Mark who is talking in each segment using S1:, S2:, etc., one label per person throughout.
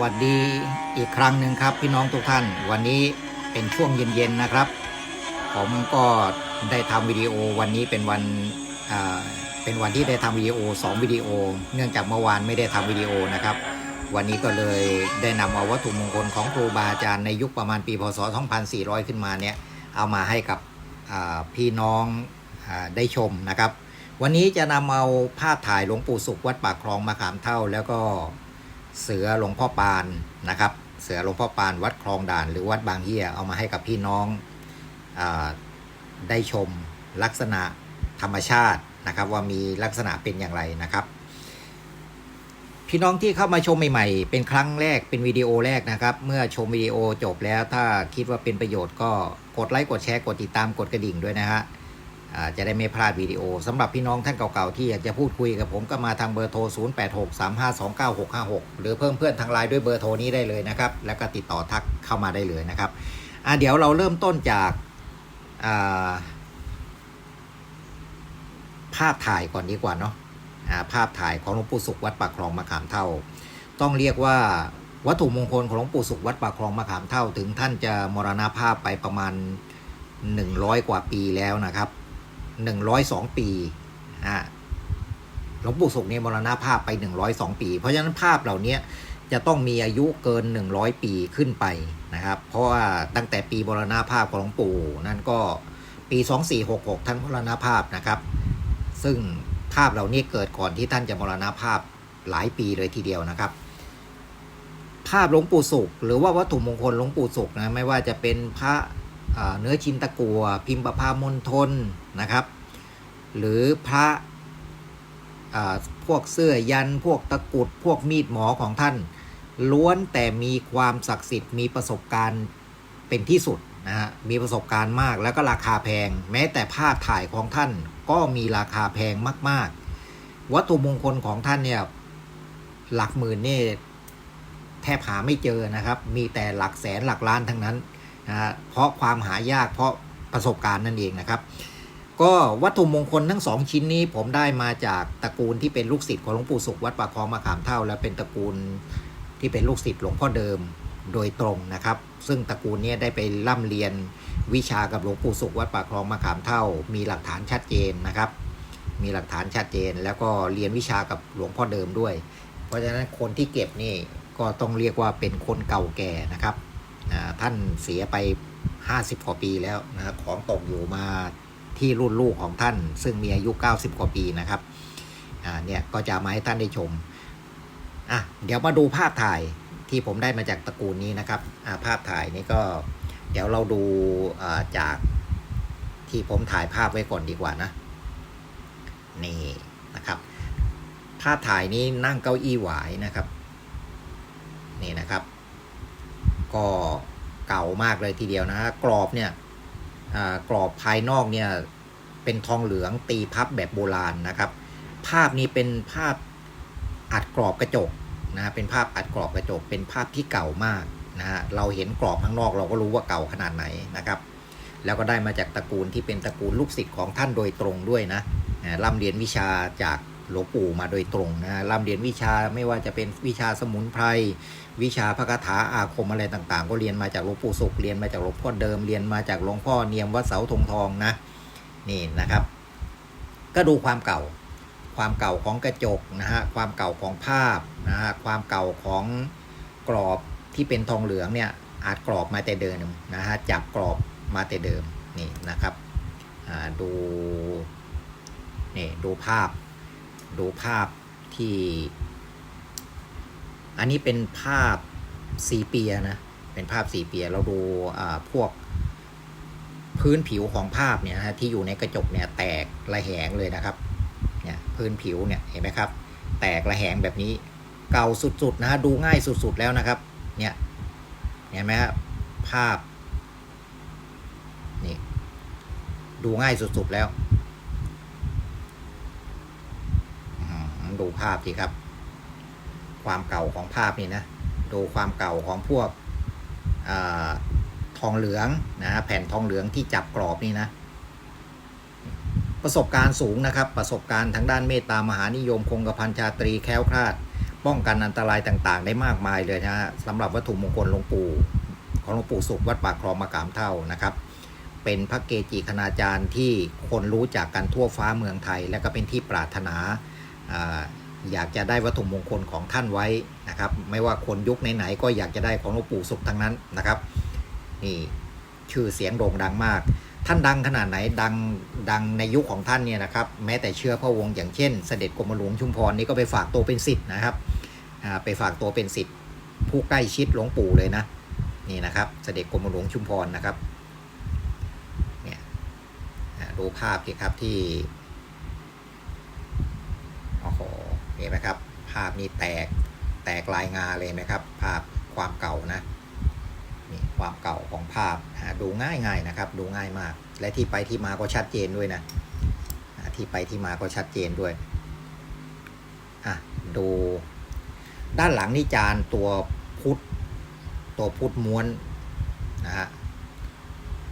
S1: วัสดีอีกครั้งหนึ่งครับพี่น้องทุกท่าน วันนี้เป็นช่วงเย็นๆนะครับ ผมก็ได้ทำวิดีโอวันนี้เป็นวันเป็นวันที่ได้ทำวิดีโอ2วิดีโอ เนื่องจากเมื่อวานไม่ได้ทำวิดีโอนะครับ วันนี้ก็เลยได้นำเอาวัตถุมงคลของครูบาอาจารย์ในยุคประมาณปีพศ 2400 ขึ้นมาเนี่ยเอามาให้กับพี่น้องอได้ชมนะครับ วันนี้จะนำเอาภาพถ่ายหลวงปู่สุขวัดปากคลองมะขามเท่าแล้วก็ เสือหลวงพ่อปานนะครับ เสือหลวงพ่อปานวัดคลองด่าน หรือวัดบางเฮียเอามาให้กับพี่น้องอได้ชมลักษณะธรรมชาตินะครับ ว่ามีลักษณะเป็นอย่างไรนะครับ พี่น้องที่เข้ามาชมใหม่ๆ เป็นครั้งแรกเป็นวิดีโอแรกนะครับ เมื่อชมวิดีโอจบแล้วถ้าคิดว่าเป็นประโยชน์ก็กดไลค์กดแชร์กดติดตามกดกระดิ่งด้วยนะฮะ จะได้ไม่พลาดวิดีโอสำหรับพี่น้องท่านเก่าๆที่อยากจะพูดคุยกับผมก็มาทางเบอร์โทร 0863529656 หรือเพิ่มเพื่อนทางไลน์ด้วยเบอร์โทรนี้ได้เลยนะครับ แล้วก็ติดต่อทักเข้ามาได้เลยนะครับเดี๋ยวเราเริ่มต้นจากาภาพถ่ายก่อนดีกว่าเนาะาภาพถ่ายของหลวงปู่สุขวัดปากคลองมะขามเท่า ต้องเรียกว่าวัตถุมงคลของหลวงปู่สุขวัดปากคลองมะขามเท่า ถึงท่านจะมรณภาพไปประมาณ 100 กว่าปีแล้วนะครับ 102ปีฮะหลวงปู่สุขเนี่ยมรณภาพไป102ปี เพราะฉะนั้นภาพเหล่านี้จะต้องมีอายุเกิน100ปีขึ้นไปนะครับ เพราะว่าตั้งแต่ปีมรณภาพของหลวงปู่นั่นก็ปี2466ท่านมรณภาพนะครับ ซึ่งภาพเหล่านี้เกิดก่อนที่ท่านจะมรณภาพหลายปีเลยทีเดียวนะครับ ภาพหลวงปู่สุข หรือว่าวัตถุมงคลหลวงปู่สุขนะไม่ว่าจะเป็นพระเนื้อชินตะกัว พิมพ์ประพามณฑล นะครับ หรือพระพวกเสื้อยันพวกตะกุดพวกมีดหมอของท่าน ล้วนแต่มีความศักดิ์สิทธิ์มีประสบการณ์เป็นที่สุดนะฮะมีประสบการณ์มากแล้วก็ราคาแพง แม้แต่ภาพถ่ายของท่านก็มีราคาแพงมาก ๆ วัตถุมงคลของท่านเนี่ยหลักหมื่นนี่แทบหาไม่เจอนะครับ มีแต่หลักแสนหลักล้านทั้งนั้นนะฮะเพราะความหายากเพราะประสบการณ์นั่นเองนะครับ ก็วัตถุมงคลทั้งสองชิ้นนี้ผมได้มาจากตระกูลที่เป็นลูกศิษย์ของหลวงปู่สุขวัดปากคลองมะขามเท่า และเป็นตระกูลที่เป็นลูกศิษย์หลวงพ่อเดิมโดยตรงนะครับ ซึ่งตระกูลนี้ได้ไปร่ำเรียนวิชากับหลวงปู่สุขวัดปากคลองมะขามเท่า มีหลักฐานชัดเจนนะครับ มีหลักฐานชัดเจน แล้วก็เรียนวิชากับหลวงพ่อเดิมด้วย เพราะฉะนั้นคนที่เก็บนี่ก็ต้องเรียกว่าเป็นคนเก่าแก่นะครับท่านเสียไป 50กว่าปีแล้วนะของตกอยู่มา ที่รุ่นลูกของท่าน ซึ่งมีอายุ 90 กว่าปีนะครับอ่าเนี่ยก็จะมาให้ท่านได้ชมอะเดี๋ยวมาดูภาพถ่ายที่ผมได้มาจากตระกูลนี้นะครับอ่าภาพถ่ายนี้ก็เดี๋ยวเราดูอ่าจากที่ผมถ่ายภาพไว้ก่อนดีกว่านะ นี่นะครับ ภาพถ่ายนี้นั่งเก้าอี้หวายนะครับ นี่นะครับ ก็เก่ามากเลยทีเดียวนะ กรอบเนี่ย กรอบภายนอกเนี่ยเป็นทองเหลืองตีพับแบบโบราณนะครับ ภาพนี้เป็นภาพอัดกรอบกระจกนะฮะเป็นภาพอัดกรอบกระจก เป็นภาพที่เก่ามากนะฮะเราเห็นกรอบข้างนอกเราก็รู้ว่าเก่าขนาดไหนนะครับ แล้วก็ได้มาจากตระกูลที่เป็นตระกูลลูกศิษย์ของท่านโดยตรงด้วยนะร่ำเรียนวิชาจาก หลวงปู่มาโดยตรงนะร่ำเรียนวิชาไม่ว่าจะเป็นวิชาสมุนไพรวิชาพระคาถาอาคมอะไรต่างๆ ก็เรียนมาจากหลวงปู่สุขเรียนมาจากหลวงพ่อเดิมเรียนมาจากหลวงพ่อเนียมวัดเสาธงทองนะนี่นะครับ ก็ดูความเก่า ความเก่าของกระจกนะฮะความเก่าของภาพนะฮะความเก่าของกรอบที่เป็นทองเหลืองเนี่ยอาจกรอบมาแต่เดิมนะฮะจับกรอบมาแต่เดิมนี่นะครับดูนี่ดูภาพ ดูภาพที่ อันนี้เป็นภาพสีเปียนะ เป็นภาพสีเปีย เราดูอ่าพวกพื้นผิวของภาพเนี่ยฮะที่อยู่ในกระจกเนี่ยแตกระแหงเลยนะครับ เนี่ยพื้นผิวเนี่ยเห็นไหมครับ แตกระแหงแบบนี้เก่าสุดๆนะฮะดูง่ายสุดๆแล้วนะครับ เนี่ยเห็นไหมครับภาพนี่ดูง่ายสุดๆแล้วอืม ดูภาพสิครับ ความเก่าของภาพนี่นะ ดูความเก่าของพวกอทองเหลืองนะฮะแผ่นทองเหลืองที่จับกรอบนี่นะ ประสบการณ์สูงนะครับ ประสบการณ์ทางด้านเมตตามหานิยมคงกระพันชาตรีแคล้วคลาด ป้องกันอันตรายต่างๆ ได้มากมายเลยนะฮะสำหรับวัตถุมงคลหลวงปู่ของหลวงปู่สุขวัดปากคลองมะขามเท่านะครับเป็นพระเกจิคณาจารย์ที่คนรู้จักกันทั่วฟ้าเมืองไทย และก็เป็นที่ปรารถนา อยากจะได้วัตถุมงคลของท่านไว้นะครับ ไม่ว่าคนยุคไหนๆก็อยากจะได้ของหลวงปู่สุขทั้งนั้นนะครับนี่ชื่อเสียงโด่งดังมาก ท่านดังขนาดไหนดังดังในยุคของท่านเนี่ยนะครับ แม้แต่เชื่อพระวงศ์อย่างเช่น เสด็จกรมหลวงชุมพรนี่ก็ไปฝากตัวเป็นศิษย์นะครับไปฝากตัวเป็นศิษย์ผู้ใกล้ชิดหลวงปู่เลยนะนี่นะครับ เสด็จกรมหลวงชุมพรนะครับเนี่ยดูภาพสิครับที่โอ้โห เห็นไหมครับ ภาพนี้แตกแตกลายงาเลยไหมครับ ภาพความเก่านะนี่ความเก่าของภาพดูง่ายง่ายๆนะครับ ดูง่ายมาก และที่ไปที่มาก็ชัดเจนด้วยนะที่ไปที่มาก็ชัดเจนด้วยอะดูด้านหลังนี่จานตัวพุทธตัวพุทธม้วนนะฮะ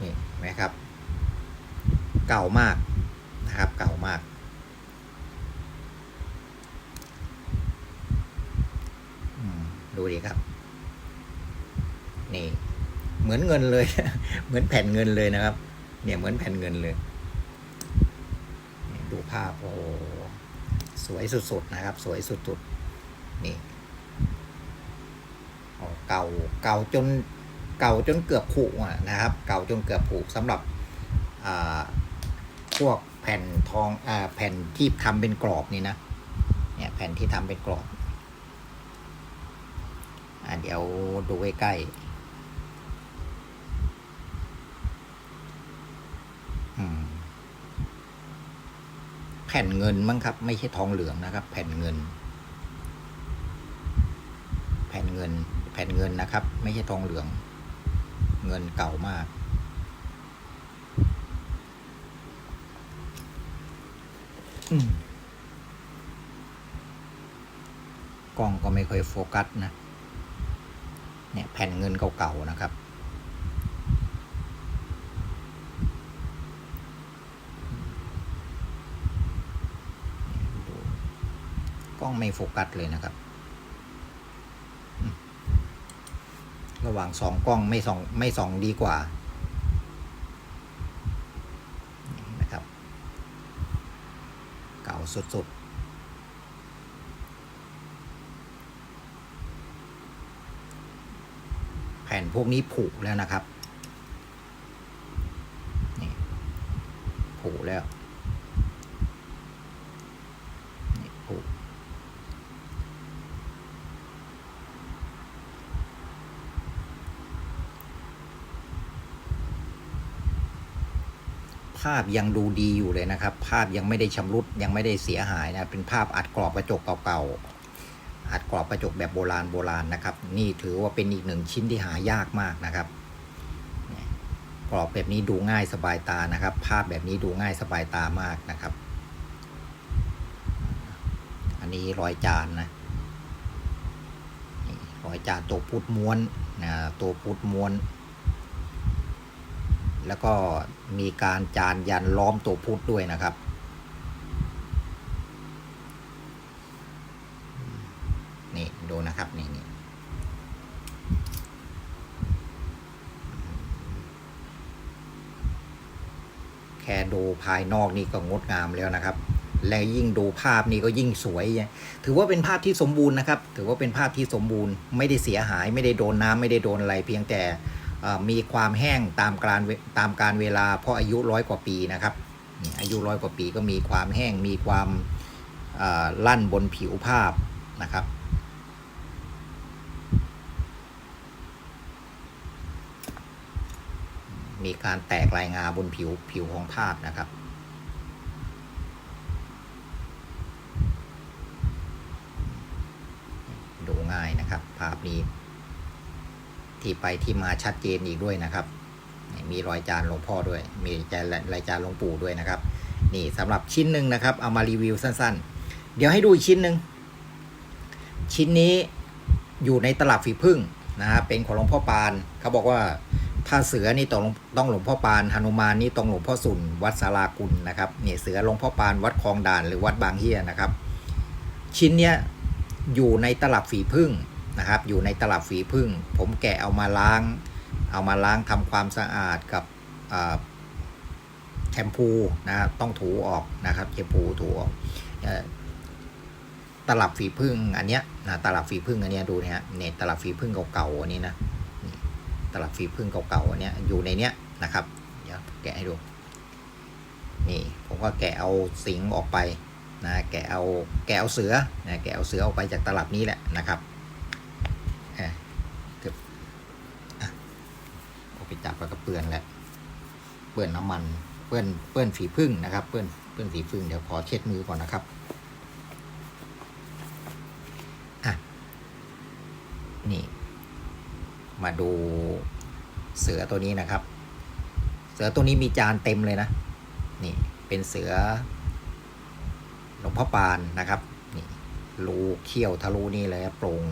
S1: นี่เห็นไหมครับ เก่ามากนะครับ เก่ามาก อืม ดูดีครับ นี่ เหมือนเงินเลย เหมือนแผ่นเงินเลยนะครับ เนี่ยเหมือนแผ่นเงินเลย ดูภาพโอ้สวยสุดๆนะครับ สวยสุดๆนี่เก่าเก่าจนเก่าจนเกือบผุอะนะครับ เก่าจนเกือบผุสำหรับพวกแผ่นทองอแผ่นที่ทำเป็นกรอบนี่นะเนี่ยแผ่นที่ทำเป็นกรอบ เดี๋ยวดูใกล้ๆแผ่นเงินมั้งครับ ไม่ใช่ทองเหลืองนะครับ แผ่นเงิน แผ่นเงิน แผ่นเงินนะครับ ไม่ใช่ทองเหลือง เงินเก่ามากกล้องก็ไม่ค่อยโฟกัสนะ เนี่ยแผ่นเงินเก่าๆนะครับ กล้องไม่โฟกัสเลยนะครับ ระหว่างสองกล้องไม่สองไม่สองดีกว่านะครับ เก่าสุดๆ แผ่นพวกนี้ผุแล้วนะครับนี่ผุแล้วนี่ผุภาพยังดูดีอยู่เลยนะครับ ภาพยังไม่ได้ชำรุดยังไม่ได้เสียหายนะ เป็นภาพอัดกรอบกระจกเก่าๆ อัดกรอบกระจกแบบโบราณโบราณนะครับ นี่ถือว่าเป็นอีกหนึ่งชิ้นที่หายากมากนะครับกรอบแบบนี้ดูง่ายสบายตานะครับ ภาพแบบนี้ดูง่ายสบายตามากนะครับ อันนี้รอยจานนะรอยจานตัวพุทธม้วนนะตัวพุทธม้วน แล้วก็มีการจานยันล้อมตัวพุทธด้วยนะครับ นะครับนี่นี่แค่ดูภายนอกนี่ก็งดงามแล้วนะครับ และยิ่งดูภาพนี่ก็ยิ่งสวย ถือว่าเป็นภาพที่สมบูรณ์นะครับ ถือว่าเป็นภาพที่สมบูรณ์ไม่ได้เสียหาย ไม่ได้โดนน้ำไม่ได้โดนอะไร เพียงแต่มีความแห้งตามการเวตามการเวลาเพราะอายุร้อยกว่าปีนะครับอายุร้อยกว่าปีก็มีความแห้งมีความเอ่อลั่นบนผิวภาพนะครับ มีการแตกลายงาบนผิวผิวของภาพนะครับ ดูง่ายนะครับ ภาพนี้ ที่ไปที่มาชัดเจนอีกด้วยนะครับ มีรอยจานหลวงพ่อด้วย มีจานรอยจานหลวงปู่ด้วยนะครับ นี่สำหรับชิ้นหนึ่งนะครับ เอามารีวิวสั้นๆ เดี๋ยวให้ดูอีกชิ้นหนึ่งชิ้นนี้อยู่ในตลับฝีพึ่งนะฮะเป็นของหลวงพ่อปานเขาบอกว่า ถ้าเสือนี่ต้องต้องหลวงพ่อปานหนุมานนี่ต้องหลวงพ่อสุนวัดสารากุลนะครับเนี่ยเสือหลวงพ่อปานวัดคลองด่านหรือวัดบางเฮียนะครับ ชิ้นเนี้ยอยู่ในตลับฝีพึ่งนะครับ อยู่ในตลับฝีพึ่ง ผมแกะเอามาล้าง เอามาล้างทำความสะอาดกับแชมพูนะต้องถูออกนะครับแชมพูถูออกตลับฝีพึ่งอันเนี้ยนะตลับฝีพึ่งอันเนี้ยดูนะฮะเนี่ยตลับฝีพึ่งเก่าๆอันนี้นะ ตลับฝีพึ่งเก่าๆอันเนี้ยอยู่ในเนี้ยนะครับ เดี๋ยวแกะให้ดู นี่ผมก็แกะเอาสิงออกไปนะแกะเอาแกะเอาเสือนะแกะเอาเสือออกไปจากตลับนี้แหละนะครับเอ่อเกือบอะเอาไปจับแล้วก็เปื้อนแหล้วเปื้อนน้ำมันเปื้อนเปื้อนฝีพึ่งนะครับเปื้อนเปื้อนฝีพึ่งเดี๋ยวขอเช็ดมือก่อนนะครับอะนี่ มาดู เสือตัวนี้นะครับ เสือตัวนี้มีจานเต็มเลยนะ นี่เป็นเสือหลวงพ่อปานนะครับ นี่รูเขี้ยวทะลุนี่เลยโปร่ง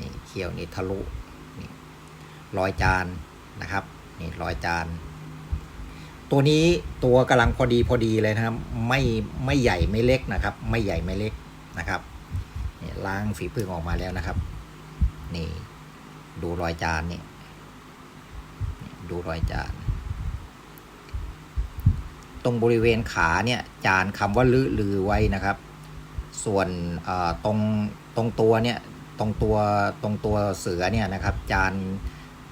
S1: นี่เขี้ยวนี่ทะลุนี่รอยจานนะครับ นี่รอยจานตัวนี้ตัวกำลังพอดีพอดีเลยนะครับ ไม่ไม่ใหญ่ไม่เล็กนะครับ ไม่ใหญ่ไม่เล็กนะครับนี่ล้างฝีพึ่งออกมาแล้วนะครับ นี่ดูรอยจานนี่นี่ ดูรอยจาน ตรงบริเวณขาเนี่ยจานคำว่าลือลือไว้นะครับ ส่วนตรงตรงตัวเนี่ยตรงตัวตรงตัวเสือเนี่ยนะครับ จาน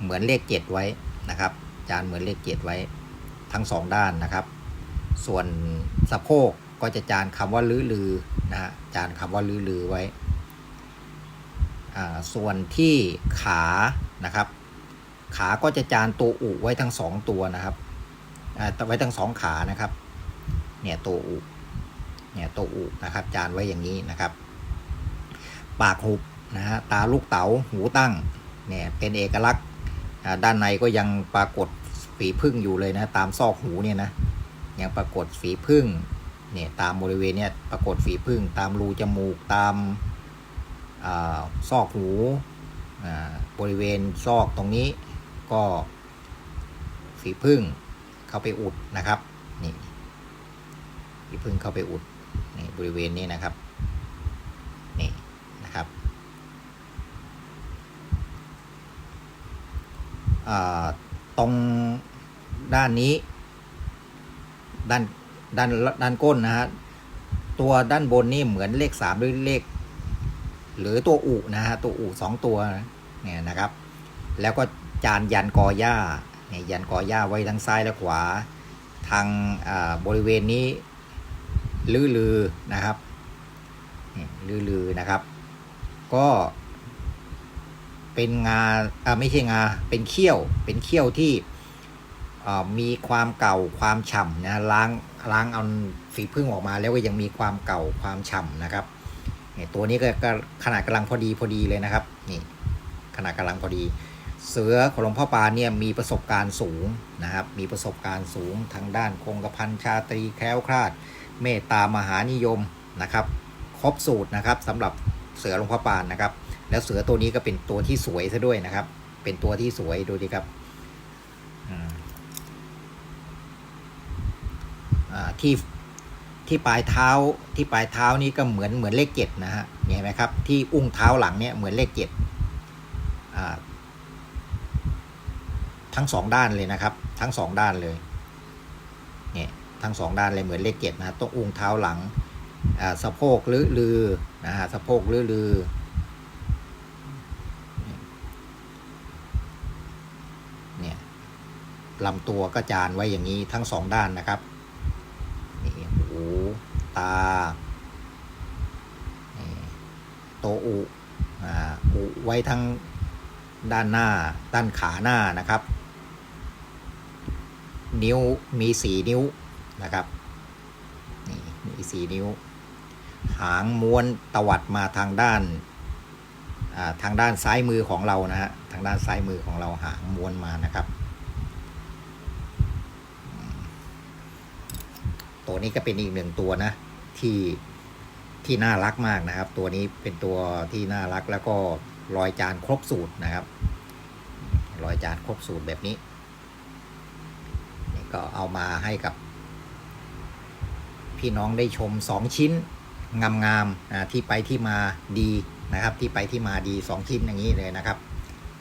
S1: เหมือนเลขเจ็ดไว้นะครับ จานเหมือนเลขเจ็ดไว้ทั้งสองด้านนะครับ ส่วนสะโพกก็จะจานคำว่าลือลือนะฮะจานคำว่าลือลือไว้ส่วนที่ขานะครับ ขาก็จะจานตัวอุไว้ทั้งสองตัวนะครับอ่าไว้ทั้งสองขานะครับ เนี่ยตัวอุเนี่ยตัวอุนะครับ จานไว้อย่างนี้นะครับ ปากหุบนะฮะตาลูกเต๋าหูตั้งเนี่ยเป็นเอกลักษณ์อ่าด้านในก็ยังปรากฏฝีพึ่งอยู่เลยนะตามซอกหูเนี่ยนะยังปรากฏฝีพึ่งเนี่ยตามบริเวณเนี่ยปรากฏฝีพึ่ง ตามรูจมูกตามอาซอกหูอ่าบริเวณซอกตรงนี้ ก็ฝีพึ่งเข้าไปอุดนะครับนี่ที่พึ่งเข้าไปอุดนี่บริเวณนี้นะครับนี่นะครับตรงด้านนี้ ด้านด้านด้านก้นนะฮะตัวด้านบนนี่เหมือนเลขสามหรือเลข หรือตัวอุนะฮะตัวอุสองตัวเนี่ยนะครับ แล้วก็ จานยันกอหญ้าเนี่ยยันกอหญ้าไว้ทั้งซ้ายและขวา ทางบริเวณนี้ลือลือนะครับลือลือนะครับ ก็เป็นงาอ่าไม่ใช่งาเป็นเขี้ยว เป็นเขี้ยวที่มีความเก่าความฉ่ำนะล้างล้างเอาฝีพึ่งออกมาแล้วก็ยังมีความเก่าความฉ่ำนะครับตัวนี้ก็ขนาดกำลังพอดีพอดีเลยนะครับ นี่ขนาดกำลังพอดี เสือของหลวงพ่อปานเนี่ยมีประสบการณ์สูงนะครับ มีประสบการณ์สูงทางด้านคงกระพันชาตรีแคล้วคลาด เมตตามหานิยมนะครับ ครบสูตรนะครับสำหรับเสือหลวงพ่อปานนะครับ แล้วเสือตัวนี้ก็เป็นตัวที่สวยซะด้วยนะครับ เป็นตัวที่สวยดูดิครับที่ที่ปลายเท้าที่ปลายเท้านี่ก็เหมือนเหมือนเลขเจ็ดนะฮะเห็นไหมครับ ที่อุ้งเท้าหลังเนี่ยเหมือนเลขเจ็ดอ่า ทั้งสองด้านเลยนะครับ ทั้งสองด้านเลยเนี่ยทั้งสองด้านเลยเหมือนเลขเจ็ดนะต้องอุ้งเท้าหลังอ่าสะโพกลือลือนะฮะสะโพกลือลือเนี่ยลำตัวก็จานไว้อย่างนี้ทั้งสองด้านนะครับนี่หูตานี่โตอุอ่าอุไว้ทั้งด้านหน้าด้านขาหน้านะครับ นิ้วมีสีนิ้วนะครับนี่มีสีนิ้ว หางม้วนตวัดมาทางด้านทางด้านซ้ายมือของเรานะฮะทางด้านซ้ายมือของเราหางม้วนมานะครับ ตัวนี้ก็เป็นอีกหนึ่งตัวนะที่ที่น่ารักมากนะครับ ตัวนี้เป็นตัวที่น่ารักแล้วก็รอยจานครบสูตรนะครับ รอยจานครบสูตรแบบนี้ ก็เอามาให้กับ พี่น้องได้ชมสองชิ้นงามๆอ่าที่ไปที่มาดีนะครับ ที่ไปที่มาดี 2 ชิ้นอย่างนี้เลยนะครับ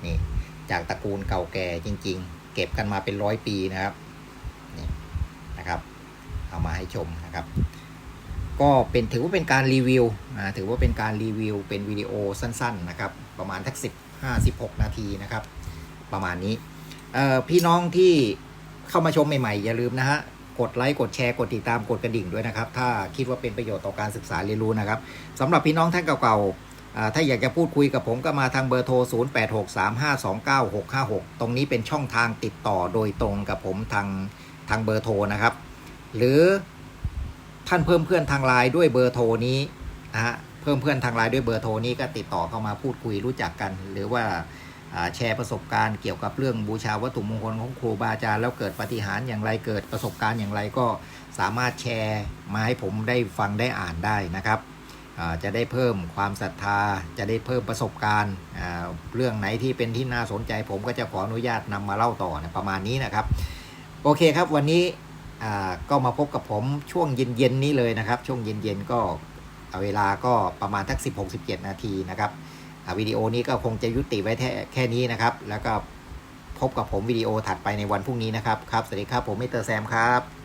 S1: นี่จากตระกูลเก่าแก่จริง ๆ เก็บกันมาเป็นร้อยปีนะครับนี่นะครับ เอามาให้ชมนะครับ ก็เป็นถือว่าเป็นการรีวิวนะถือว่าเป็นการรีวิว เป็นวิดีโอสั้น ๆ นะครับ ประมาณทักสิบห้าสิบหกนาทีนะครับ ประมาณนี้พี่น้องที่ เข้ามาชมใหม่ๆ อย่าลืมนะฮะ กดไลค์ กดแชร์ กดติดตาม กดกระดิ่งด้วยนะครับ ถ้าคิดว่าเป็นประโยชน์ต่อการศึกษาเรียนรู้นะครับสำหรับพี่น้องท่านเก่าๆ ถ้าอยากจะพูดคุยกับผมก็มาทางเบอร์โทร 0863529656 ตรงนี้เป็นช่องทางติดต่อโดยตรงกับผมทางทางเบอร์โทรนะครับ หรือท่านเพิ่มเพื่อนทางไลน์ด้วยเบอร์โทรนี้นะฮะ เพิ่มเพื่อนทางไลน์ด้วยเบอร์โทรนี้ก็ติดต่อเข้ามาพูดคุยรู้จักกัน หรือว่า แชร์ประสบการณ์เกี่ยวกับเรื่องบูชาวัตถุมงคลของครูบาอาจารย์แล้วเกิดปฏิหารอย่างไรเกิดประสบการณ์อย่างไรก็สามารถแชร์มาให้ผมได้ฟังได้อ่านได้นะครับจะได้เพิ่มความศรัทธา จะได้เพิ่มประสบการณ์ เรื่องไหนที่เป็นที่น่าสนใจ ผมก็จะขออนุญาตนำมาเล่าต่อนะประมาณนี้นะครับ โอเคครับวันนี้ก็มาพบกับผมช่วงเย็นๆนี้เลยนะครับ ช่วงเย็นๆก็เเวลาก็ประมาณทัก 16-17 นาทีนะครับ วิดีโอนี้ก็คงจะยุติไว้แค่แค่นี้นะครับ แล้วก็พบกับผมวิดีโอถัดไปในวันพรุ่งนี้นะครับ ครับ สวัสดีครับ ผมมิเตอร์แซมครับ